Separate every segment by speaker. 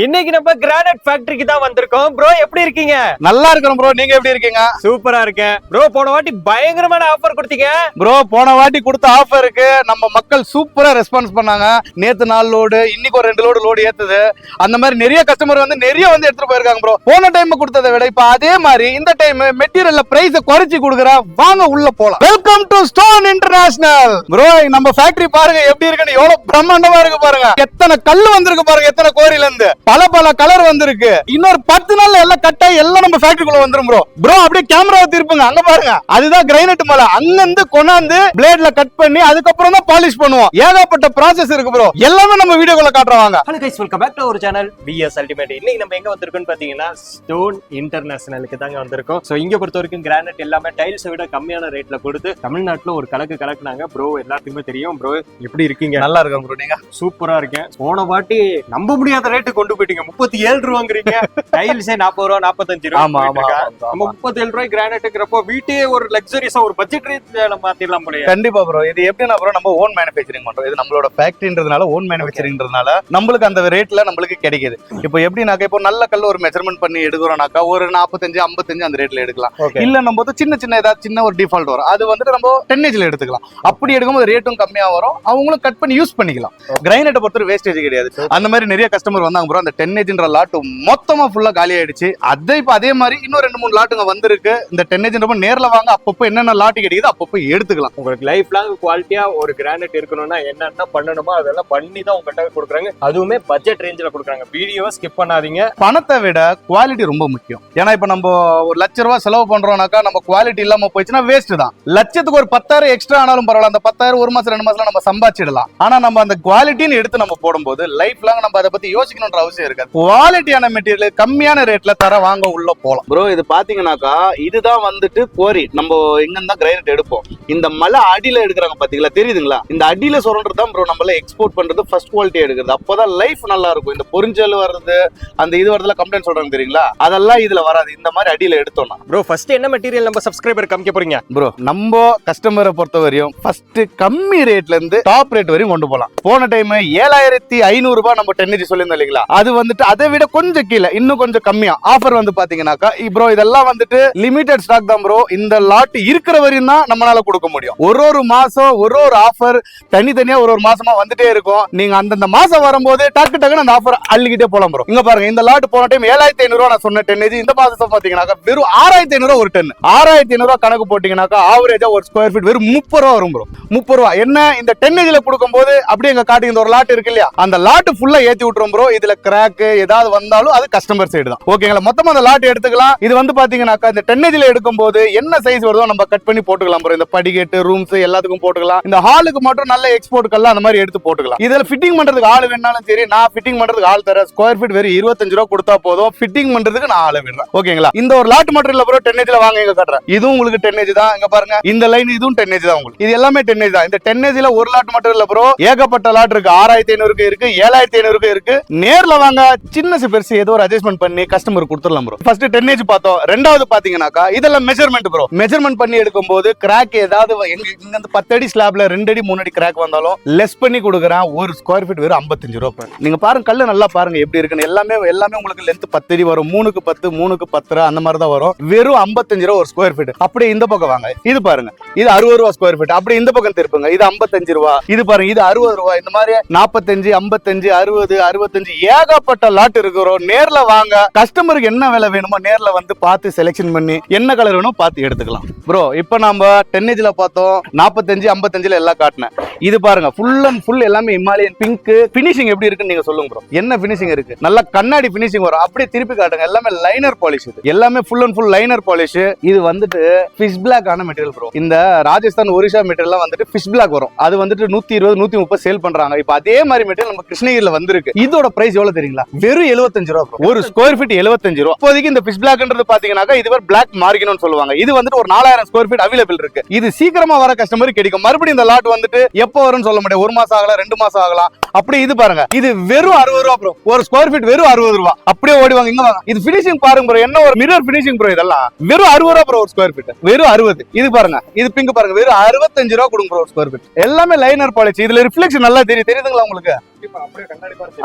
Speaker 1: இன்னைக்கு நம்ம கிரானைட் ஃபேக்டரிக்கு தான் வந்திருக்கோம். ப்ரோ எப்படி இருக்கீங்க?
Speaker 2: நல்லா இருக்கிறோம் ப்ரோ நீங்க எப்படி இருக்கீங்க?
Speaker 1: சூப்பரா இருக்கேன். ப்ரோ போன வாட்டி பயங்கரமான ஆஃபர் கொடுத்தீங்க.
Speaker 2: ப்ரோ போன வாட்டி கொடுத்த ஆஃபருக்கு நம்ம மக்கள் சூப்பரா ரெஸ்பான்ஸ் பண்ணாங்க. நேத்து நாலு லோடு இன்னைக்கு ஒரு ரெண்டு லோடு லோடு ஏத்துது. அந்த மாதிரி நிறைய கஸ்டமர் வந்து நிறைய வந்து எடுத்துட்டு போயிருக்காங்க ப்ரோ போன டைம் கொடுத்ததை விட இப்ப அதே மாதிரி இந்த டைம் மெட்டீரியல்ல பிரைஸ் குறைச்சி கொடுக்குற வாங்க உள்ள போலாம். Welcome to Stone International bro நம்ம ஃபேக்டரி பாருங்க எப்படி இருக்குன்னு எவ்வளவு பிரம்மாண்டமா இருக்கு பாருங்க. எத்தனை கல்லு வந்திருக்கு பாருங்க எத்தனை கோரியில இருந்து. பல பல கலர் வந்திருக்கு. இன்னொரு பத்து நாள்ல எல்லாம் கட்டாய் எல்லாம் நம்ம ஃபேக்டரிக்குள்ள வந்துரும் ப்ரோ ப்ரோ அப்படியே கேமராவை திருப்புங்க. அங்க பாருங்க. அதுதான் கிரைனட் மலை. அங்கிருந்து கொண்டாந்து பிளேட்ல கட் பண்ணி அதுக்கப்புறம் தான் பாலிஷ் பண்ணுவோம். ஏகப்பட்ட ப்ராசஸ் இருக்கு ப்ரோ எல்லாமே நம்ம வீடியோக்குள்ள காட்டுறவாங்க
Speaker 1: hello guys welcome back to ஒரு சேனல் விஎஸ் அல்டிமேட் இன்னைக்கு நம்ம எங்க வந்திருக்கோம்னு பாத்தீங்கன்னா ஸ்டோன் இன்டர்நேஷனலுக்கு தாங்க வந்திருக்கோம். சோ இங்க பொறுத்த வரைக்கும் கிரானைட் எல்லாமே டைல்ஸை விட கம்மியான ரேட்ல கொடுத்து தமிழ்நாட்டுல ஒரு கலக்கு கலக்குனாங்க. ப்ரோ எல்லாத்துக்குமே தெரியும் ப்ரோ எப்படி இருக்கீங்க?
Speaker 2: நல்லா இருக்கும் ப்ரோ நீங்க?
Speaker 1: சூப்பரா இருக்கேன். போன வாட்டி நம்ப முடியாத ரேட்டு கொண்டு போயிட்டீங்க முப்பத்தி ஏழு ரூபாங்கிறீங்க. டைல்ஸே நாற்பது ரூபா நாற்பத்தஞ்சு ரூபா. நம்ம. முப்பத்தி ஏழு ரூபாய் கிரானைட்டுங்கிறப்போ வீட்டே ஒரு லக்ஸரிஸா ஒரு பட்ஜெட் ரேட்ல மாத்திரலாம் போலயே.
Speaker 2: கண்டிப்பா ப்ரோ இது எப்படின்னா ப்ரோ நம்ம ஓன் மேனுஃபேக்சரிங் பண்றோம். இது நம்மளோட ஃபேக்டரின்றதுனால ஓன் மேனுஃபேக்சரிங்ன்றதுனால நம்மளுக்கு அந்த ரேட்ல நம்மளுக்கு கிடைக்குது. இப்போ எப்படினாக்கா இப்போ நல்ல கல் ஒரு மெஷர்மெண்ட் பண்ணி எடுக்கிறோம்னாக்கா ஒரு நாற்பத்தஞ்சு ஐம்பத்தஞ்சு அந்த ரேட்ல எடுக்கலாம். இல்ல நம்ம சின்ன சின்ன ஏதாவது சின்ன ஒரு டிஃபால்ட் வரும். அது வந்துட்டு நம்ம டென்னேஜ்ல எடுத்துக்கலாம். அப்படி எடுக்கும்போது ரேட்டும் கம்மியா வரும். அவங்களும் கட் பண்ணி யூஸ் பண்ணிக்கலாம். கிரைனட்டை பொறுத்தவரை வேஸ்டேஜ் கிடையாது. அந்த மாதிரி நிறைய கஸ்டமர் வந்தாங்க ப்ரோ அந்த டென்னேஜ்ன்ற லாட் மொத்தமா ஃபுல்லா காலி ஆயிடுச்சு அதே இப்போ அதே மாதிரி இன்னும் ரெண்டு மூணு லாட்டுங்க வந்திருக்கு. இந்த டென்னேஜ்ன்றப்ப நேர்ல வாங்க அப்பப்போ என்னென்ன லாட்டு கிடைக்குது அப்பப்போ எடுத்துக்கலாம்.
Speaker 1: உங்களுக்கு லைஃப் லாங் குவாலிட்டியா ஒரு கிரானைட் இருக்கணும்னா என்னென்ன பண்ணணுமோ அதெல்லாம் பண்ணி தான் உங்ககிட்ட கொடுக்குறாங்க. அதுவுமே பட்ஜெட் ரேஞ்சில் கொடுக்குறாங்க. வீடியோவை ஸ்கிப் பண்ணாதீங்க.
Speaker 2: பணத்தை விட குவாலிட்டி ரொம்ப முக்கியம். ஏன்னா இப்ப நம்ம ஒரு லட்ச ரூபாய் செலவு பண்றோம்னாக்கா நம்ம குவாலிட்டி இல்லாம போயிடுச்சுன்னா வேஸ்ட் தான். லட்சத்துக்கு ஒரு பத்தாயிரம் எக்ஸ்ட்ரா ஆனாலும் பரவாயில்ல. அந்த பத்தாயிரம் ஒரு மாசம் ரெண்டு மாசம் நம்ம சம்பாதிச்சிடலாம். ஆனா நம்ம அந்த குவாலிட்டின்னு எடுத்து நம்ம போடும்போது லைஃப் லாங் நம்ம அதை பத்தி யோசிக்கணும்ன்ற அவசியம் இருக்காது. குவாலிட்டியான மெட்டீரியல் கம்மியான ரேட்ல தர வாங்க உள்ள போலாம். ப்ரோ இது பாத்தீங்கன்னாக்கா இதுதான் வந்துட்டு கோரி நம்ம எங்க இருந்தா கிரைனட் எடுப்போம். இந்த மலை அடியில எடுக்கிறாங்க பாத்தீங்களா? தெரியுதுங்களா? இந்த அடியில சொல்றது தான் ப்ரோ நம்மள எக்ஸ்போர்ட் பண்றது ஃபர்ஸ்ட் குவாலிட்டி எடுக்கிறது. அப்போதான் லைஃப் நல்லா இருக்கும். இந்த பொரிஞ்சல் வர்றது அந்த இது வரதுல கம்ப்ளைண்ட் சொல்றாங்க தெரியுங்களா? அதெல்லாம் இதுல வராது. இந்த மாதிரி அடியில எடுத்தோம்னா.
Speaker 1: ப்ரோ ஃபர்ஸ்ட் என்ன மெட்டீரியல் நம்ம சப்ஸ்கிரைபர் காமிக்க போறீங்க?
Speaker 2: ப்ரோ நம்ம கஸ்டமரை பொறுத்த வரையும் ஃபர்ஸ்ட் கம்மி ரேட்ல இருந்து டாப் ரேட் வரையும் கொண்டு போலாம். போன டைம் ஏழாயிரத்தி ஐநூறு ரூபாய் நம்ம டென்னேஜி சொல்லியிருந்தோம் இல்லைங்களா? அது வந்துட்டு அதை விட கொஞ்சம் கீழே இன்னும் கொஞ்சம் கம்மியா ஆஃபர் வந்து பாத்தீங்கன்னாக்கா ப்ரோ இதெல்லாம் வந்துட்டு லிமிடெட் ஸ்டாக் தான் ப்ரோ இந்த லாட் இருக்கிற வரையும் தான் நம்மளால கொடுக்க முடியும். ஒரு ஒரு மாசம் ஒரு ஒரு ஆஃபர் தனித்தனியா ஒரு ஒரு மாசமா வந்துட்டே இருக்கும். நீங்க அந்தந்த மாசம் வரும்போது டக்கு டக்குன்னு அந்த ஆஃபர் அள்ளிக்கிட்டே போலாம் ப்ரோ இங்க பாருங்க இந்த லாட் போன டைம் ஏழாயிரத்தி ஐநூறு நான் சொன்ன டென்னேஜ் இந்த மாசம் பாத்தீங்கன்னாக்கா வெறும் ஆறாயிரத்தி ஐநூறு ஒரு டென் ஆறாயிரத்தி ஐநூறு கணக்கு போட்டீங்கன்னாக்கா ஆவரேஜா ஒரு ஸ்கொயர் ஃபீட் வெறும் முப்பது ரூபா வரும் ப்ரோ முப்பது ரூபா. என்ன? இந்த டெனேஜில் கொடுக்கும் போது அப்படியே எங்க காட்டுங்க இந்த ஒரு லாட் இருக்கு இல்லையா? அந்த லாட் ஃபுல்லா ஏத்தி விட்டுரும் ப்ரோ இதுல கிராக் ஏதாவது வந்தாலும் அது கஸ்டமர் சைடு தான். ஓகேங்களா மொத்தமா அந்த லாட் எடுத்துக்கலாம். இது வந்து பாத்தீங்கன்னாக்கா இந்த டென்னேஜ்ல எடுக்கும்போது என்ன சைஸ் வருதோ நம்ம கட் பண்ணி போட்டுக்கலாம் ப்ரோ இந்த படிக்கட்டு ரூம்ஸ் எல்லாத்துக்கும் போட்டுக்கலாம். இந்த ஹாலுக்கு மட்டும் நல்ல எக்ஸ்போர்ட் கல்லாம் அந்த மாதிரி எடுத்து போட்டுக்கலாம். இதுல ஃபிட்டிங் பண்றதுக்கு ஆள் வேணாலும் சரி நான் ஃபிட்டிங் பண்றதுக்கு ஆள் தரேன். ஸ்கொயர் ஃபீட் வெறும் இருபத்தஞ்சு ரூபா கொடுத்தா போதும். ஃபிட்டிங் பண்றதுக்கு நான் ஆள் விடுறேன். ஓகேங்களா இந்த ஒரு லாட் மட்டும் இல்ல ப்ரோ டென்னேஜ்ல வாங்க இங்க கட்டுறேன். இதுவும் உங்களுக்கு டென்னேஜ் தான். இங்க பாருங்க. இந்த லைன் இதுவும் டென்னேஜ் தான் உங்களுக்கு. இது எல்லாமே டென்னேஜ் தான். இந்த டென்னேஜ்ல ஒரு லாட் மட்டும் இல்ல ப்ரோ ஏகப்பட்ட லாட் இருக்கு. ஆறாயிரத்தி ஐநூறுக்கு இருக்கு. ஏழாயிரத்தி ஐநூறுக்கு இருக்கு. நேர்ல வாங்க சின்னசு பெருசு ஏதோ ஒரு அட்ஜஸ்ட்மெண்ட் பண்ணி கஸ்டமர் கொடுத்துடலாம் ப்ரோ ஃபர்ஸ்ட் டென்னேஜ் பார்த்தோம். ரெண்டாவது பாத்தீங்கன்னாக்கா இதெல்லாம் மெஷர்மெண்ட் ப்ரோ மெஷர்மெண்ட் பண்ணி எடுக்கும் போது கிராக் ஏதாவது எங்க இங்க இருந்து பத்து அடி ஸ்லாப்ல ரெண்டு அடி மூணு அடி கிராக் வந்தாலும் லெஸ் பண்ணி கொடுக்குறேன். ஒரு ஸ்கொயர் ஃபீட் வெறும் ஐம்பத்தஞ்சு ரூபா நீங்க பாருங்க கல்லு நல்லா பாருங்க எப்படி இருக்குன்னு. எல்லாமே எல்லாமே உங்களுக்கு லென்த் பத்து அடி வரும். மூணுக்கு பத்து மூணுக்கு பத்து ரூபா அந்த மாதிரி தான் வரும். வெறும் ஐம்பத்தஞ்சு ரூபா ஒரு ஸ்கொயர் ஃபீட் அப்படியே இந்த பக்கம் வாங்க. இது பாருங்க. இது அறுபது ரூபா ஸ்கொயர் ஃபீட் அப்படி இந்த பக்கம் திருப்புங்க. இது ஐம்பத்தஞ்சு ரூபா. இது பாருங்க இது அறுபது ரூபா. இந்த மாதிரி நாற்பத்தஞ்சு ஐம்பத்தஞ்சு அறுபது அறுபத்தஞ்சு. ஏகப்பட்ட லாட் இருக்கிறோம். நேர்ல வாங்க. கஸ்டமருக்கு என்ன விலை வேணுமோ நேர்ல வந்து பார்த்து செலெக்ஷன் பண்ணி என்ன கலர் வேணும் பார்த்து எடுத்துக்கலாம். ப்ரோ இப்போ நம்ம டென்னேஜ்ல பார்த்தோம். நாற்பத்தஞ்சு ஐம்பத்தஞ்சுல எல்லாம் காட்டினேன். இது பாருங்க ஃபுல் அண்ட் ஃபுல் எல்லாமே இமாலயன் பிங்க் பினிஷிங் எப்படி இருக்குன்னு நீங்க சொல்லுங்க ப்ரோ என்ன பினிஷிங் இருக்கு? நல்ல கண்ணாடி பினிஷிங் வரும். அப்படியே திருப்பி காட்டுங்க. எல்லாமே லைனர் பாலிஷ் இது. எல்லாமே full and full liner polish இது வந்துட்டு ஃபிஷ் பிளாக் ஆன மெட்டீரியல் ப்ரோ இந்த ராஜஸ்தான் ஒரிசா மெட்டீரியல் வந்துட்டு ஃபிஷ் பிளாக் வரும். அது வந்துட்டு நூத்தி இருபது நூத்தி முப்பது சேல் பண்றாங்க. இப்போ அதே மாதிரி மெட்டீரியல் நம்ம கிருஷ்ணகிரியில் வந்திருக்கு. இதோட பிரைஸ் எவ்வளவு தெரியுங்களா? வெறும் 75 ரூபா ஒரு ஸ்கொயர் ஃபீட் 75 ரூபா. இப்போதைக்கு இந்த ஃபிஷ் பிளாக்ன்றது பாத்தீங்கன்னா இது ஒரு பிளாக் மார்கினோன்னு சொல்லுவாங்க. இது வந்துட்டு ஒரு நாலாயிரம் ஸ்கொயர் ஃபீட் அவைலபிள் இருக்கு. இது சீக்கிரமா வர கஸ்டமர் கிடைக்கும். மறுபடியும் இந்த லாட் வந்துட்டு எப்போ வரும்னு சொல்ல முடியாது. ஒரு மாசம் ஆகலாம் ரெண்டு மாசம் ஆகலாம். அப்படி இது பாருங்க. இது வெறும் அறுபது ரூபா ப்ரோ ஒரு ஸ்கொயர் ஃபீட் வெறும் அறுபது ரூபா. அப்படியே ஓடிவாங்க இங்க வாங்க. இது ஃபினிஷிங் பாருங்க ப்ரோ என்ன ஒரு மிரர் பினிஷிங் ப்ரோ இதெல்லாம்? வெறும் அறுபது ரூபா ப்ரோ ஒரு ஸ்கொயர் ஃபீட் வெறும் அறுபது. இது பாருங்க. இது பிங்க் பாருங்க. வெறும் அறுபத்தஞ்சு ரூபா கொடுங்க ப்ரோ ஒரு ஸ்கொயர் ஃபீட் எல்லாமே லைனர் பாலிசி இதுல ரிஃப்ளெக்ஷன் நல்லா தெரியும். தெரியுதுங்களா உங்களுக்கு?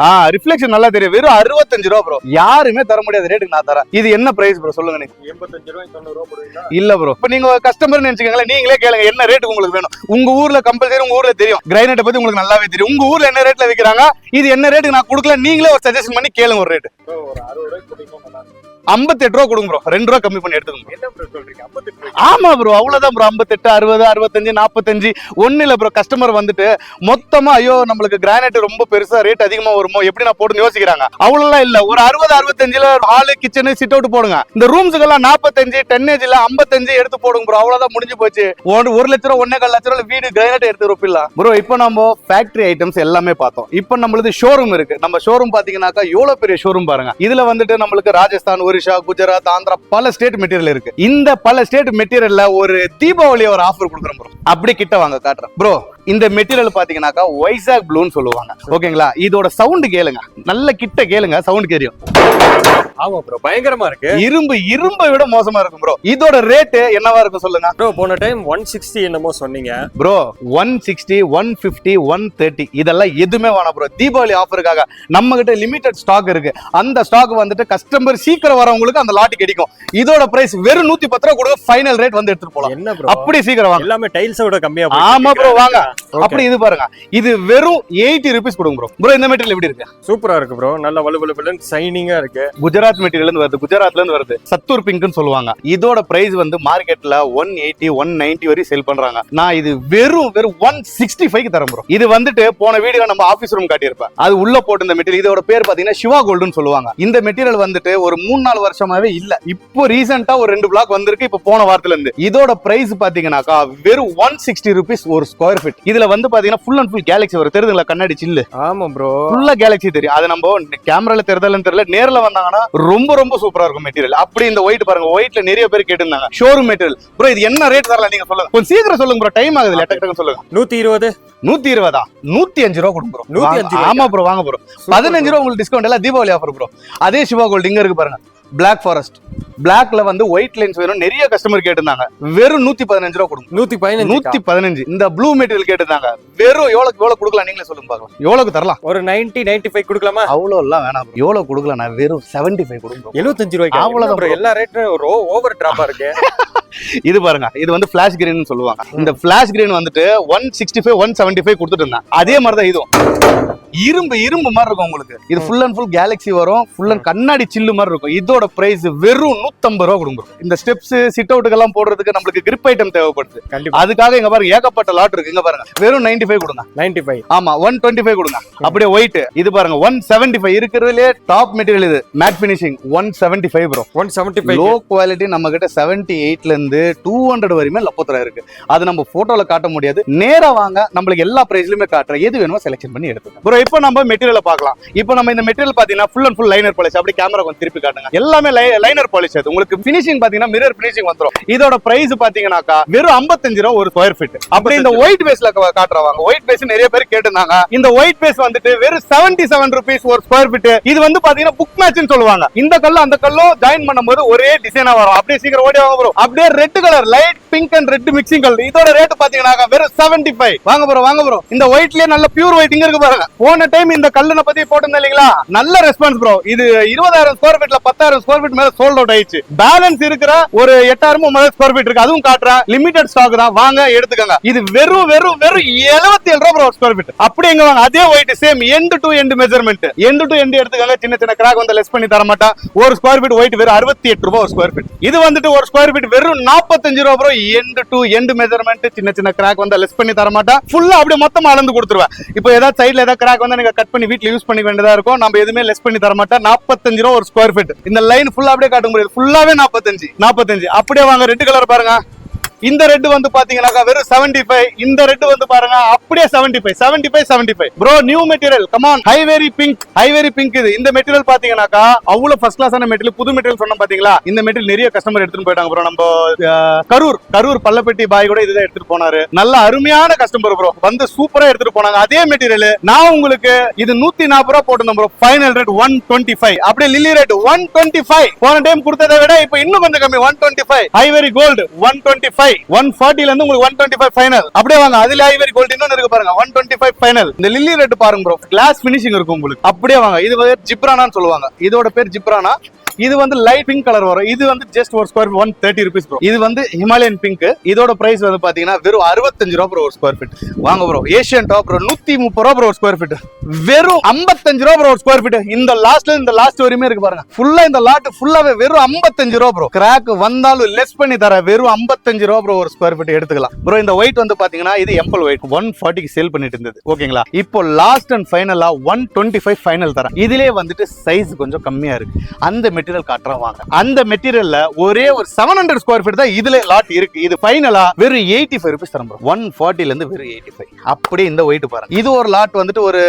Speaker 2: ஆ ரிஃப்ளெக்ஷன் நல்லா தெரியும். வெறும் அறுபத்தஞ்சு ரூபா ப்ரோ யாருமே தர முடியாத ரேட்டுக்கு நான் தரேன். இது என்ன பிரைஸ் ப்ரோ சொல்லுங்க நீங்க.
Speaker 1: எண்பத்தஞ்சு ரூபாய் தொண்ணூறு ரூபா போடுவீங்களா?
Speaker 2: இல்ல ப்ரோ இப்ப நீங்க கஸ்டமர் நினைச்சுக்கங்களேன் நீங்களே கேளுங்க என்ன ரேட்டுக்கு உங்களுக்கு வேணும்? உங்க ஊர்ல கம்பல்சரி உங்க ஊர்ல தெரியும். கிரைனட்டை பத்தி உங்களுக்கு நல்லாவே தெரியும். உங்க ஊர்ல என்ன ரேட்ல விக்கிறாங்க? இது என்ன ரேட்டுக்கு நான் கொடுக்கல நீங்களே ஒரு சஜஷன் பண்ணி கேளுங்க ஒரு ரேட்
Speaker 1: ஒரு அறுபது ரூபாய் இருக்கும்.
Speaker 2: ஐம்பத்தெட்டு ரூபா கொடுங்க ப்ரோ ரெண்டு ரூபா கம்மி பண்ணி எடுத்துக்கோங்க
Speaker 1: ரூபாய்
Speaker 2: ஆமா ப்ரோ அவ்வளவுதான் ப்ரோ ஐம்பத்தெட்டு அறுபது அறுபத்தஞ்சு நாற்பத்தஞ்சு ஒண்ணு இல்ல ப்ரோ கஸ்டமர் வந்துட்டு மொத்தமா ஐயோ நம்மளுக்கு கிரானைட் ரொம்ப பெருசா ரேட் அதிகமா வருமோ? எப்படி நான் போட்டுன்னு யோசிக்கிறாங்க. அவ்வளவுலாம் இல்ல. ஒரு அறுபது அறுபத்தஞ்சுல ஹாலு கிச்சனு சிட் அவுட் போடுங்க. இந்த ரூம்ஸுக்கெல்லாம் நாற்பத்தஞ்சு டென்னேஜ்ல ஐம்பத்தஞ்சு எடுத்து போடுங்க ப்ரோ அவ்வளவுதான் முடிஞ்சு போச்சு. ஒரு ஒரு லட்ச ரூபா ஒன்னே கால் லட்ச ரூபா வீடு கிரானைட் எடுத்து ரொப்பிடலாம் ப்ரோ இப்போ நம்ம ஃபேக்டரி ஐட்டம்ஸ் எல்லாமே பார்த்தோம். இப்போ நம்மளுது ஷோரூம் இருக்கு. நம்ம ஷோரூம் பாத்தீங்கன்னாக்கா எவ்வளவு பெரிய ஷோரூம் பாருங்க. இதுல வந்துட்டு நம்மளுக்கு ராஜஸ்தான் ஒரிஷா குஜராத் ஆந்திரா பல ஸ்டேட் மெட்டீரியல் இருக்கு. இந்த பல ஸ்டேட் மெட்டீரியல்ல ஒரு தீபாவளி ஒரு ஆஃபர் கொடுக்குறோம் ப்ரோ அப்படி கிட்ட வாங்க காட்டுறேன். ப்ரோ இந்த மெட்டீரியல் பாத்தீங்கன்னாக்கா வைசாக் ப்ளூன்னு சொல்லுவாங்க. ஓகேங்களா? இதோட சவுண்ட் கேளுங்க. நல்ல கிட்ட கேளுங்க. சவுண்ட் கேரியும்.
Speaker 1: ஆமா ப்ரோ பயங்கரமா இருக்கு.
Speaker 2: இரும்பு இரும்பை விட மோசமா இருக்கும் ப்ரோ இதோட ரேட் என்னவா இருக்கும் சொல்லுங்க?
Speaker 1: ப்ரோ போன டைம் ஒன் சிக்ஸ்டி என்னமோ சொன்னீங்க.
Speaker 2: Bro one sixty one fifty one thirty இதெல்லாம் எதுவுமே வேணாம் ப்ரோ தீபாவளி ஆஃபருக்காக நம்ம கிட்ட லிமிடெட் ஸ்டாக் இருக்கு. அந்த ஸ்டாக் வந்துட்டு கஸ்டமர் சீக்கிரம் வரவங்களுக்கு அந்த லாட் கிடைக்கும். இதோட பிரைஸ் வெறும் நூத்தி பத்து ரூபா கொடுங்க ஃபைனல் ரேட் வந்து எடுத்துட்டு போலாம்.
Speaker 1: என்ன ப்ரோ
Speaker 2: அப்படி சீக்கிரம் வாங்க.
Speaker 1: எல்லாமே டைல்ஸோட கம்மியா
Speaker 2: ஆமா ப்ரோ வாங்க. அப்படி இது பாருங்க. இது வெறும் எயிட்டி ருபீஸ் கொடுங்க ப்ரோ ப்ரோ இந்த மெட்டீரியல் எப்படி இருக்கு?
Speaker 1: சூப்பரா இருக்கு ப்ரோ நல்ல வலுவலுன்னு சைனிங்கா இருக்கு.
Speaker 2: குஜராத் மெட்டீரியல் இருந்து வருது. குஜராத்ல இருந்து வருது. சத்தூர் பிங்க்னு சொல்லுவாங்க. இதோட பிரைஸ் வந்து மார்க்கெட்ல ஒன் எயிட்டி ஒன் நைன்டி வரை செல் பண்றாங்க. நான் இது வெறும் வெறும் ஒன் சிக்ஸ்டி ஃபைவ் தரேன் ப்ரோ இது வந்துட்டு போன வீடியோ நம்ம ஆபீஸ் ரூம் காட்டியிருப்பேன். அது உள்ள போட்டு இந்த மெட்டீரியல் இதோட பேர் பாத்தீங்கன்னா சிவா கோல்டுன்னு சொல்லுவாங்க. இந்த மெட்டீரியல் வந்துட்டு ஒரு மூணு நாலு வருஷமாவே இல்ல. இப்போ ரீசெண்டா ஒரு ரெண்டு பிளாக் வந்திருக்கு. இப்போ போன வாரத்துல இருந்து. இதோட பிரைஸ் பாத்தீங்கன்னாக்கா வெறும் ஒன் சிக்ஸ்டி ருபீஸ் ஒரு ஸ்கொயர் ஃபீட் இதுல வந்து பாத்தீங்கன்னா ஃபுல் அண்ட் ஃபுல் கேலக்சி வரும் தெரியுதுங்களா? கண்ணாடி சில்லு
Speaker 1: ஆமா ப்ரோ
Speaker 2: ஃபுல்லா கேலக்சி தெரியும். அது நம்ம கேமரால தெரிதலன்னு தெரியல. நேர்ல வந்தாங்கன்னா ரொம்ப ரொம்ப சூப்பரா இருக்கும் மெட்டீரியல் அப்படி இந்த ஒயிட் பாருங்க ஒயிட்ல நிறைய பேர் கேட்டிருந்தாங்க. ஷோரூம் மெட்டீரியல் ப்ரோ இது என்ன ரேட் தரலாம் நீங்க சொல்லுங்க. கொஞ்சம் சீக்கிரம் சொல்லுங்க ப்ரோ டைம் ஆகுது டக்கு டக்குன்னு சொல்லுங்க.
Speaker 1: நூத்தி இருபது.
Speaker 2: நூத்தி இருபதா? நூத்தி அஞ்சு ரூபா கொடுங்க ப்ரோ
Speaker 1: 105 ரூபாய்க்கா?
Speaker 2: ஆமா ப்ரோ வாங்க ப்ரோ பதினஞ்சு ரூபா உங்களுக்கு டிஸ்கவுண்ட் எல்லாம் தீபாவளி ஆஃபர் ப்ரோ அதே சிவா கோல்டு இங்க இருக்கு பாருங்க. பிளாக் ஃபாரஸ்ட் பிளாக்ல வந்து ஒயிட் லைன்ஸ் வேணும். நிறைய கஸ்டமர் கேட்டிருந்தாங்க. வெறும் நூத்தி பதினஞ்சு ரூபா கொடுங்க.
Speaker 1: நூத்தி பதினஞ்சு
Speaker 2: நூத்தி பதினஞ்சு. இந்த ப்ளூ மெட்டீரியல் கேட்டிருந்தாங்க. வெறும் எவ்வளவு எவ்வளவு கொடுக்கலாம்? நீங்களே சொல்லுங்க பார்க்கலாம். எவ்வளவுக்கு தரலாம்?
Speaker 1: ஒரு நைன்டி நைன்டி ஃபைவ் கொடுக்கலாமா?
Speaker 2: அவ்வளோ எல்லாம் வேணாம் bro. எவ்வளவு கொடுக்கலாம்? நான் வெறும் செவன்டி ஃபைவ் கொடுங்க
Speaker 1: எழுபத்தஞ்சு ரூபாய்க்கு? ப்ரோ எல்லா ரேட்டும் ஓவர் டிராப்பா இருக்கு.
Speaker 2: இது பாருங்க இது வந்து ஃபிளாஷ் கிரீன் சொல்லுவாங்க. இந்த ஃபிளாஷ் கிரீன் வந்துட்டு one sixty five one seventy five கொடுத்துட்டு இருந்தேன் அதே மாதிரி தான் இதுவும். இரும்பு இரும்பு மாதிரி இருக்கும் உங்களுக்கு. இது ஃபுல் அண்ட் ஃபுல் கேலக்ஸி வரும். ஃபுல் அண்ட் கண்ணாடி சில்லு மாதிரி இருக்கும். இதோட பிரைஸ் வெறும் நூத்தம்பது ரூபா கொடுங்க. இந்த ஸ்டெப்ஸ் சிட் அவுட்டுக்கெல்லாம் போடுறதுக்கு நம்மளுக்கு கிரிப் ஐட்டம் தேவைப்படுது. அதுக்காக இங்க பாருங்க ஏகப்பட்ட லாட் இருக்கு. இங்க பாருங்க வெறும் நைன்டி ஃபைவ் கொடுங்க.
Speaker 1: நைன்டி ஃபைவ்
Speaker 2: ஆமா ஒன் டுவெண்ட்டி ஃபைவ் கொடுங்க. அப்படியே ஒயிட் இது பாருங்க ஒன் செவன்டி ஃபைவ் இருக்கிறதுலே டாப் மெட்டீரியல் இது. Matte finishing one seventy five bro
Speaker 1: one seventy five
Speaker 2: low quality நம்ம கிட்ட செவன்டி எயிட்ல இருந்து டூ ஹண்ட்ரட் வரையுமே லப்போத்தரா இருக்கு. அது நம்ம போட்டோல காட்ட முடியாது. நேரா வாங்க நம்மளுக்கு எல்லா பிரைஸ்லயுமே காட்டுறேன். எது வேணுமோ செலக்ஷன் பண்ணி எடுத்துக்கோங்க ப்ரோ இப்போ நம்ம மெட்டீரியல் பார்க்கலாம். இப்போ நம்ம இந்த மெட்டீரியல் பாத்தீங்கன்னா full and full liner polish அப்படி கேமரா கொஞ்சம் திருப்பி காட்டுங்க. எல்லாமே லைனர் பாலிஷ் அது. உங்களுக்கு ஃபினிஷிங் பாத்தீங்கன்னா மிரர் ஃபினிஷிங் வந்துரும். இதோட பிரைஸ் பாத்தீங்கன்னாக்கா வெறும் 55 ரூபா ஒரு ஸ்கொயர் ஃபீட் அப்படி இந்த ஒயிட் பேஸ்ல காட்டுறவாங்க ஒயிட் பேஸ் நிறைய பேர் கேட்டிருந்தாங்க. இந்த ஒயிட் பேஸ் வந்துட்டு வெறும் 77 செவன் ருபீஸ் ஒரு ஸ்கொயர் ஃபீட் இது வந்து பாத்தீங்கன்னா புக் மேட்ச்னு சொல்லுவாங்க. இந்த கல்லும் அந்த கல்லும் ஜாயின் பண்ணும்போது ஒரே டிசைனா வரும். அப்படியே சீக்கிரம் ஓடி வாங்க ப்ரோ அப்படியே red colour light pink and red mixing colour இதோட ரேட் பாத்தீங்கன்னா வெறும் 75 ஃபைவ் வாங்க போறோம் வாங்க போறோம் இந்த ஒயிட்லயே நல்ல பியூர் ஒயிட் இங்க இருக்கு பாருங்க. போன டைம் இந்த கல்லுன பத்தி போட்டிருந்தேன் இல்லைங்களா? நல்ல ரெஸ்பான்ஸ் ப்ரோ இது இருபதாயிரம் ஸ்கொயர் ஃபீட்ல பத்தாயிரம் ஸ்கொயர் ஃபீட் மேல சோல்ட் அவுட் ஆயிடுச்சு. பேலன்ஸ் இருக்கிற ஒரு எட்டாயிரம் ஒன்பதாயிரம் ஸ்கொயர் ஃபீட் இருக்கு. அதுவும் காட்டுறேன். லிமிடெட் ஸ்டாக் தான். வாங்க எடுத்துக்கோங்க. இது வெறும் வெறும் வெறும் எழுபத்தி ஏழு ரூபா ப்ரோ ஸ்கொயர் ஃபீட் அப்படி எங்க வாங்க? அதே white same end to end measurement end to end எடுத்துக்கோங்க. சின்ன சின்ன கிராக் வந்து லெஸ் பண்ணி தர மாட்டேன் ஒரு ஸ்கொயர் ஃபீட் ஒயிட் வெறும் அறுபத்தி எட்டு ரூபா ஒரு ஸ்கொயர் ஃபீட் இது வந்துட்டு ஒரு ஸ்கொயர் ஃபீட் வெறும் நாற்பத்தஞ்சு ரூபா bro end to end measurement சின்ன சின்ன கிராக் வந்து லெஸ் பண்ணி தர மாட்டேன் ஃபுல்லா அப்படியே மொத்தம் அளந்து கொடுத்துருவேன். இப்போ ஏதாவது சைடுல ஏதாவது கிராக் வந்து நீங்க கட் பண்ணி வீட்டில் யூஸ் பண்ணி வேண்டியதா இருக்கும். நம்ம எதுவுமே லெஸ் பண்ணி தர மாட்டேன் நாற்பத்தஞ்சு ரூபா ஒரு ஸ்கொயர் ஃபீட் இந்த லைன் ஃபுல்லா அப்படியே காட்ட முடியாது. ஃபுல்லாவே நாற்பத்தஞ்சு நாற்பத்தஞ்சு அப்படியே வாங்க ரெட் கலர் பாருங்க. இந்த ரெட் வந்து பாத்தீங்கன்னாக்கா வெறும் 75 ஃபைவ் இந்த ரெட் வந்து பாருங்க அப்படியே 75 five seventy five seventy five bro new material come on ivory pink ivory pink இது. இந்த மெட்டீரியல் பாத்தீங்கன்னாக்கா அவ்வளவு ஃபர்ஸ்ட் கிளாஸான மெட்டீரியல் புது மெட்டீரியல் சொன்னோம் பாத்தீங்களா? இந்த மெட்டீரியல் நிறைய கஸ்டமர் எடுத்துட்டு போயிட்டாங்க ப்ரோ நம்ம கரூர். கரூர் பள்ளப்பட்டி பாய் கூட இதுதான் எடுத்துட்டு போனாரு. நல்ல அருமையான கஸ்டமர் ப்ரோ வந்து சூப்பரா எடுத்துட்டு போனாங்க. அதே மெட்டீரியல் நான் உங்களுக்கு இது நூத்தி நாற்பது ரூபா போட்டிருந்தேன் bro final rate one twenty five அப்படியே lily rate one twenty five போன டைம் கொடுத்ததை விட இப்ப இன்னும் கொஞ்சம் கம்மி one twenty five ஹைவேரி gold one twenty five five one ஃபார்ட்டில இருந்து உங்களுக்கு ஒன் டுவெண்ட்டி ஃபைவ் ஃபைனல் அப்படியே வாங்க அதுல ஐவரி கோல்ட் இன்னொன்னு இருக்கு பாருங்க ஒன் டுவெண்ட்டி ஃபைவ் ஃபைனல் இந்த லில்லி ரெட் பாருங்க ப்ரோ கிளாஸ் பினிஷிங் இருக்கும் உங்களுக்கு. அப்படியே வாங்க இது பேர் ஜிப்ரானான்னு சொல்லுவாங்க. இதோட பேர் ஜிப்ரானா. இது வந்து லைட் பிங்க் கலர் வரும். இது வந்து ஜஸ்ட் ஒரு square one thirty rupees bro இது வந்து ஹிமாலயன் பிங்க் இதோட பிரைஸ் வந்து பாத்தீங்கன்னா வெறும் அறுபத்தஞ்சு ரூபா ப்ரோ ஒரு ஸ்கொயர் ஃபீட் வாங்க ப்ரோ ஏஷியன் டாப் ப்ரோ நூத்தி முப்பது ரூபா ப்ரோ ஒரு ஸ்கொயர் ஃபீட் வெறும் ஐம்பத்தஞ்சு ரூபா ப்ரோ ஒரு ஸ்கொயர் ஃபீட் இந்த லாஸ்ட்ல இந்த லாஸ்ட் வரையுமே இருக்கு பாருங்க. ஃபுல்லா இந்த லாட் ஃபுல்லாவே வெறும் ஐம்பத்தஞ்சு ரூபா ப்ரோ கிராக் வந்தாலும் லெஸ் பண்ணி தர வெறும் ஐம்பத்தஞ்சு ரூபா ப்ரோ ஒரு ஸ்கொயர் ஃபீட் எடுத்துக்கலாம். ப்ரோ இந்த ஒயிட் வந்து பாத்தீங்கன்னா இது எம்பல் ஒயிட் ஒன் ஃபார்ட்டிக்கு சேல் பண்ணிட்டு இருந்தது. ஓகேங்களா இப்போ லாஸ்ட் அண்ட் ஃபைனலா ஒன் டுவெண்ட்டி ஃபைவ் ஃபைனல் தரேன். இதுலேயே வந்துட்டு சைஸ் கொஞ்சம் கம்மியா இருக்கு. அந்த மெட்டீரியல் காட்டுறேன் வாங்க. அந்த மெட்டீரியல்ல ஒரே ஒரு செவன் ஹண்ட்ரட் ஸ்கொயர் ஃபீட் தான் இதுல லாட் இருக்கு. இது ஃபைனலா வெறும் எயிட்டி ஃபைவ் ருபீஸ் தரம் ஒன் ஃபார்ட்டில இருந்து வெறும் எயிட்டி ஃபைவ் அப்படியே இந்த ஒயிட் பாருங்க. இது ஒரு லாட் வந்துட்டு ஒரு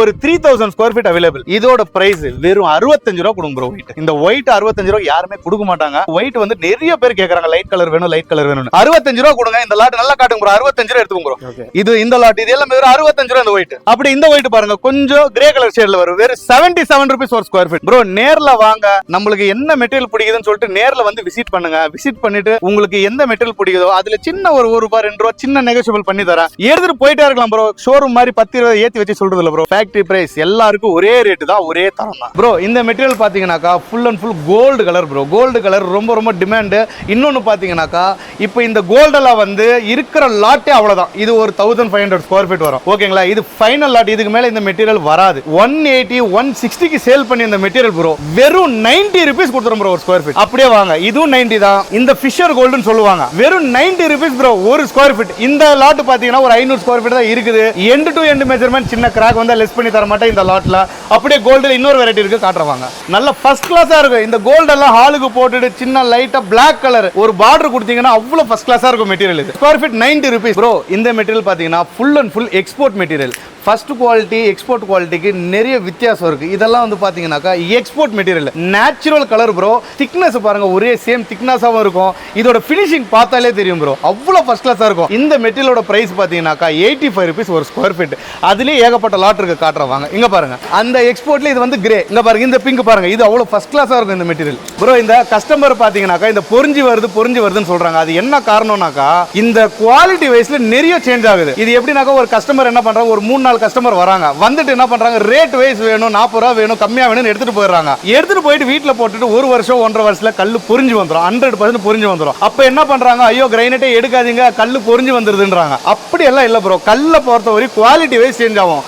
Speaker 2: ஒரு three thousand square feet available இதோட பிரைஸ் வெறும் அறுபத்தஞ்சு ரூபா கொடுங்க ப்ரோ ஒயிட் இந்த ஒயிட் அறுபத்தஞ்சு ரூபா யாருமே கொடுக்க மாட்டாங்க. ஒயிட் வந்து நிறைய பேர் கேக்குறாங்க. லைட் கலர் வேணும் லைட் கலர் வேணும் அறுபத்தஞ்சு ரூபா கொடுங்க. இந்த லாட் நல்லா காட்டுங்க ப்ரோ அறுபத்தஞ்சு ரூபா எடுத்துக்கோங்க இது இந்த லாட் இது எல்லாம் வெறும் அறுபத்தஞ்சு ரூபா இந்த ஒயிட் அப்படி இந்த ஒயிட் பாருங்க. கொஞ்சம் கிரே கலர் ஷேட்ல வரும். வெறும் செவன்டி செவன் ருபீஸ் ஒரு ஸ்கொயர் ஃபீட் ப்ரோ நேர்ல வாங்க. உங்களுக்கு என்ன மெட்டீரியல் பிடிக்குதுன்னு சொல்லிட்டு நேரில் வந்து விசிட் பண்ணுங்க. விசிட் பண்ணிட்டு உங்களுக்கு எந்த மெட்டீரியல் பிடிக்குதோ அதுல சின்ன ஒரு ஒரு ரூபாய் ரெண்டு ரூபா சின்ன நெகோசியபிள் பண்ணி தரேன். எடுத்துட்டு போயிட்டே இருக்கலாம் ப்ரோ ஷோரூம் மாதிரி பத்து இருபது ஏத்தி வச்சு சொல்றது இல்லை ப்ரோ ஃபேக்டரி பிரைஸ் எல்லாருக்கும் ஒரே ரேட்டு தான் ஒரே தரம் தான். ப்ரோ இந்த மெட்டீரியல் பாத்தீங்கன்னாக்கா full and full gold colour bro gold colour ரொம்ப ரொம்ப டிமாண்டு இன்னொன்னு பார்த்தீங்கன்னாக்கா இப்போ இந்த கோல்டெல்லாம் வந்து இருக்கிற லாட்டே அவ்வளோதான் இது ஒரு thousand five hundred square feet வரும். ஓகேங்களா இது ஃபைனல் லாட் இதுக்கு மேலே இந்த மெட்டீரியல் வராது. ஒன் எயிட்டி ஒன் சிக்ஸ்டிக்கு சேல் பண்ணி இந்த மெட்டீரியல் ப்ரோ வெறும் நைன்டி ருபீஸ் கொடுத்துரும் ப்ரோ ஒரு ஸ்கொயர் ஃபீட் அப்படியே வாங்க. இதுவும் நைன்டி தான். இந்த ஃபிஷர் கோல்டுன்னு சொல்லுவாங்க. வெறும் நைன்டி ருபீஸ் ப்ரோ ஒரு ஸ்கொயர் ஃபீட் இந்த லாட் பாத்தீங்கன்னா ஒரு ஐநூறு ஸ்கொயர் ஃபீட் தான் இருக்குது. எண்டு டு எண்டு மெஷர்மெண்ட் சின்ன கிராக் வந்தால் லெஸ் பண்ணி தர மாட்டேன் இந்த லாட்ல அப்படியே கோல்டில் இன்னொரு வெரைட்டி இருக்கு காட்டுறவாங்க நல்ல ஃபர்ஸ்ட் கிளாஸா இருக்கும். இந்த கோல்டு எல்லாம் ஹாலுக்கு போட்டுட்டு சின்ன லைட்டா பிளாக் கலர் ஒரு பார்டர் கொடுத்தீங்கன்னா அவ்வளவு ஃபர்ஸ்ட் கிளாஸா இருக்கும் மெட்டீரியல் இது. Square feet ninety rupees bro இந்த மெட்டீரியல் பாத்தீங்கன்னா full and full export material first quality export குவாலிட்டிக்கு நிறைய வித்தியாசம் இருக்குது இதெல்லாம் வந்து பார்த்தீங்கன்னாக்கா export material natural colour bro thickness பாருங்கள் ஒரே சேம் திக்னஸாகவும் இருக்கும். இதோட ஃபினிஷிங் பார்த்தாலே தெரியும் ப்ரோ அவ்வளோ ஃபஸ்ட் கிளாஸாக இருக்கும். இந்த மெட்டீரியலோட ப்ரைஸ் பார்த்தீங்கன்னாக்கா எயிட்டி ஃபைவ் ருபீஸ் ஒரு ஸ்கொயர் ஃபீட் அதுலேயே ஏகப்பட்ட லாட் இருக்குது காட்டுறவாங்க இங்கே பாருங்க. அந்த எக்ஸ்போர்ட்லேயே இது வந்து கிரே இங்கே பாருங்கள் இந்த பிங்க் பாருங்கள் இது அவ்வளோ ஃபஸ்ட் கிளாஸாக இருக்கும் இந்த மெட்டீரியல் ப்ரோ இந்த கஸ்டமர் பார்த்தீங்கன்னாக்கா இந்த பொறிஞ்சி வருது பொறிஞ்சி வருதுன்னு சொல்கிறாங்க அது என்ன காரணம்னாக்கா இந்த குவாலிட்டி வைஸில் நிறைய சேஞ்ச் ஆகுது. இது எப்படின்னாக்கா ஒரு கஸ்டமர் என்ன பண்ணுறாங்க ஒரு மூணு நாள் நாலு கஸ்டமர் வராங்க. வந்துட்டு என்ன பண்றாங்க? ரேட் வைஸ் வேணும் நாற்பது ரூபா வேணும் கம்மியா வேணும்னு எடுத்துட்டு போயிடுறாங்க. எடுத்துட்டு போயிட்டு வீட்டுல போட்டுட்டு ஒரு வருஷம் ஒன்றரை வருஷத்துல கல்லு புரிஞ்சு வந்துடும் ஹண்ட்ரட் பர்சன்ட் புரிஞ்சு வந்துடும் அப்ப என்ன பண்றாங்க? ஐயோ கிரைனட்டே எடுக்காதீங்க கல்லு புரிஞ்சு வந்துருதுன்றாங்க. அப்படி எல்லாம் இல்ல ப்ரோ கல்லை வரைக்கும் குவாலிட்டி வைஸ் சேஞ்ச் ஆகும்.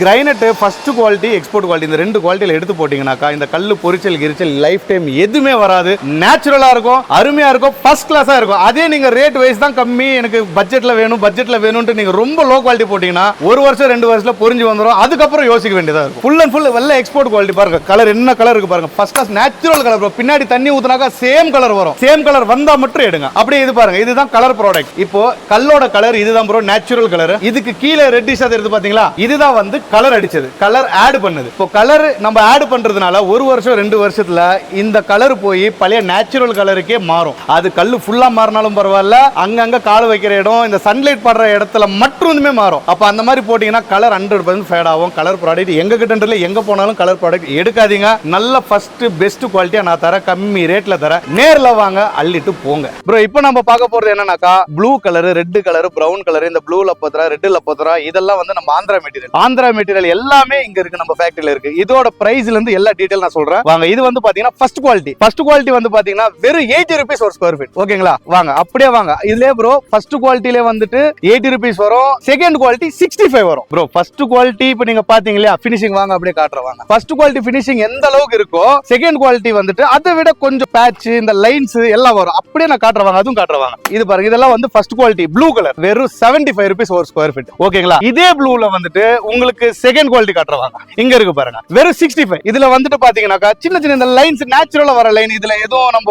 Speaker 2: Granite first quality export quality இந்த ரெண்டு குவாலிட்டியில் எடுத்து போட்டீங்கன்னாக்கா இந்த கல்லு பொரிச்சல் கிரிச்சல் லைஃப் டைம் எதுவுமே வராது. நேச்சுரலா இருக்கும் அருமையா இருக்கும் ஃபர்ஸ்ட் கிளாஸா இருக்கும். அதே நீங்க ரேட் வைஸ் தான் கம்மி எனக்கு பட்ஜெட்ல வேணும் பட்ஜெட்ல வேணும்னு நீங்க ரொம்ப லோ குவாலிட்டி போட்டீங்கன்னா ஒரு வருஷம் ரெண்டு ஹவர்ஸில் பொரிஞ்சு வந்துடும் அதுக்கப்புறம் யோசிக்க வேண்டியதாக இருக்கும். ஃபுல் அண்ட் ஃபுல் வெள்ள எக்ஸ்போர்ட் குவாலிட்டி பாருங்க. கலர் என்ன கலர் இருக்கு பாருங்க. ஃபர்ஸ்ட் கிளாஸ் நேச்சுரல் கலர் பின்னாடி தண்ணி ஊத்துனாக்கா சேம் கலர் வரும். சேம் கலர் வந்தா மட்டும் எடுங்க. அப்படியே இது பாருங்க. இதுதான் கலர் ப்ராடக்ட் இப்போ கல்லோட கலர் இதுதான் ப்ரோ நேச்சுரல் கலர் இதுக்கு கீழே ரெட்டிஷ் அது இருக்கு பாத்தீங்களா? இதுதான் வந்து கலர் அடிச்சது. கலர் ஆட் பண்ணுது. இப்போ கலர் நம்ம ஆட் பண்றதுனால ஒரு வருஷம் ரெண்டு வருஷத்துல இந்த கலர் போய் பழைய நேச்சுரல் கலருக்கே மாறும். அது கல் ஃபுல்லா மாறினாலும் பரவாயில்ல. அங்கங்க கால் வைக்கிற இடம் இந்த சன்லைட் படுற இடத்துல மட்டுமே மாறும். அப்ப அந்த மாதிரி போட்டீங்கன்னா கலர் ஹண்ட்ரட் பர்சன்ட் ஃபேட் ஆகும். கலர் ப்ராடக்ட் எங்க கிட்டன்றதுல எங்க போனாலும் கலர் ப்ராடக்ட் எடுக்காதீங்க. நல்ல ஃபர்ஸ்ட் பெஸ்ட் குவாலிட்டியா நான் தரேன். கம்மி ரேட்ல தரேன். நேர்ல வாங்க அள்ளிட்டு போங்க. ப்ரோ இப்போ நம்ம பார்க்க போறது என்னன்னாக்கா blue colour red colour brown colour இந்த ப்ளூ லப்போத்ரா ரெட் லப்போத்ரா இதெல்லாம் வந்து நம்ம ஆந்திரா மெட்டீரியல் ஆந்திரா மெட்டீரியல் எல்லாமே இங்க இருக்கு நம்ம ஃபேக்டரியில இருக்கு. இதோட பிரைஸ்ல இருந்து எல்லா டீடைல் நான் சொல்றேன். வாங்க இது வந்து பாத்தீங்கன்னா ஃபர்ஸ்ட் குவாலிட்டி ஃபர்ஸ்ட் குவாலிட்டி வந்து பாத்தீங்கன்னா வெறும் எயிட்டி ருபீஸ் ஒரு ஸ்கொயர் ஃபீட் ஓகேங்களா வாங்க அப்படியே வாங்க. இதுலயே ப்ரோ ஃபர்ஸ்ட் குவாலிட்டியிலே வந்துட்டு எயிட்டி ருபீஸ் வரும். செகண்ட் குவாலிட்டி சிக்ஸ்டி ஃபைவ் வரும். ப்ரோ ஃபர்ஸ்ட் குவாலிட்டி இப்போ நீங்க பாத்தீங்க இல்லையா? ஃபினிஷிங் வாங்க அப்படியே காட்டுறவாங்க ஃபர்ஸ்ட் குவாலிட்டி ஃபினிஷிங் எந்த அளவுக்கு இருக்கோ செகண்ட் குவாலிட்டி வந்துட்டு அதை விட கொஞ்சம் பேட்ச் இந்த லைன்ஸ் எல்லாம் வரும். அப்படியே நான் காட்டுறவாங்க அதுவும் காட்டுறவாங்க இது பாருங்க இதெல்லாம் வந்து ஃபர்ஸ்ட் குவாலிட்டி ப்ளூ கலர் வெறும் செவன்டி ஃபைவ் ருபீஸ் ஒரு ஸ்கொயர் ஃபீட் ஓகேங்களா? இதே ப்ளூல வந்துட்டு உங்களுக்கு செகண்ட் குவாலிட்டி காட்டுறவாங்க இங்க இருக்கு பாருங்க. வெறும் சிக்ஸ்டி ஃபைவ் இதுல வந்துட்டு பாத்தீங்கன்னாக்கா சின்ன சின்ன இந்த லைன்ஸ் நேச்சுரலா வர லைன் இதுல எதுவும் நம்ம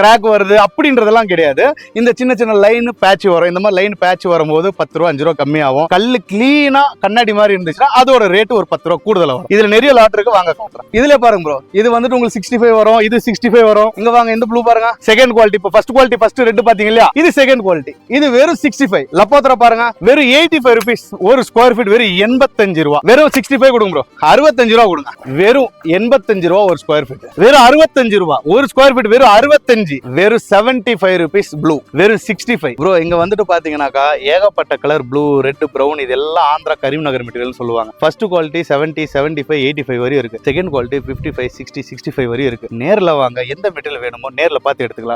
Speaker 2: கிராக் வருது அப்படின்றதெல்லாம் கிடையாது. இந்த சின்ன சின்ன லைன் பேட்ச் வரும். இந்த மாதிரி லைன் பேட்ச் வரும்போது பத்து ரூபா அஞ்சு ரூபா கம்மியாகும். கல்லு கிளீனா கண்ணாடி மாதிரி இருந்துச்சுன்னா அதோட ரேட் ஒரு பத்து ரூபா கூடுதல் வரும். இதுல நிறைய லாட் இருக்கு வாங்க காட்டுறேன் இதுல பாருங்க ப்ரோ இது வந்துட்டு உங்களுக்கு சிக்ஸ்டி ஃபைவ் வரும் இது சிக்ஸ்டி ஃபைவ் வரும். இங்க வாங்க இந்த ப்ளூ பாருங்க. செகண்ட் குவாலிட்டி இப்போ ஃபர்ஸ்ட் குவாலிட்டி ஃபர்ஸ்ட் ரெட் பாத்தீங்க இல்லையா? இது செகண்ட் குவாலிட்டி இது வெறும் சிக்ஸ்டி ஃபைவ் லப்போத்திர பாருங்க. வெறும் எயிட்டி ஃபைவ் ருபீஸ் ஒரு ஸ்கொயர் ஃபீட் வெறும் எண்பத்தஞ்சு ரூபா. வெறும் சிக்ஸ்டி ஃபைவ் கொடுங்க ப்ரோ அறுபத்தஞ்சு ரூபா கொடுங்க. வெறும் எண்பத்தஞ்சு ரூபா ஒரு ஸ்கொயர் ஃபீட் வெறும் அறுபத்தஞ்சு ரூபா. ஒரு ஸ்கொயர் ஃபீட் வெறும் அறுபத்தஞ்சு. வெறும் செவன்டி ஃபைவ் ருபீஸ் ப்ளூ வெறும் சிக்ஸ்டி ஃபைவ் ப்ரோ இங்க வந்துட்டு பாத்தீங்கன்னாக்கா ஏகப்பட்ட கலர் ப்ளூ ரெட் ப்ரௌன் இது எல்லாம் ஆந்திரா கரீம்நகர் மெட்டீரியல் சொல்லுவாங்க. First quality seventy seventy five eighty five வரையும் இருக்கு. Second quality fifty five sixty sixty five வரையும் இருக்கு. நேரில் வாங்க எந்த மெட்டீரியல் வேணுமோ நேரில் பார்த்து எடுத்துக்கலாம்.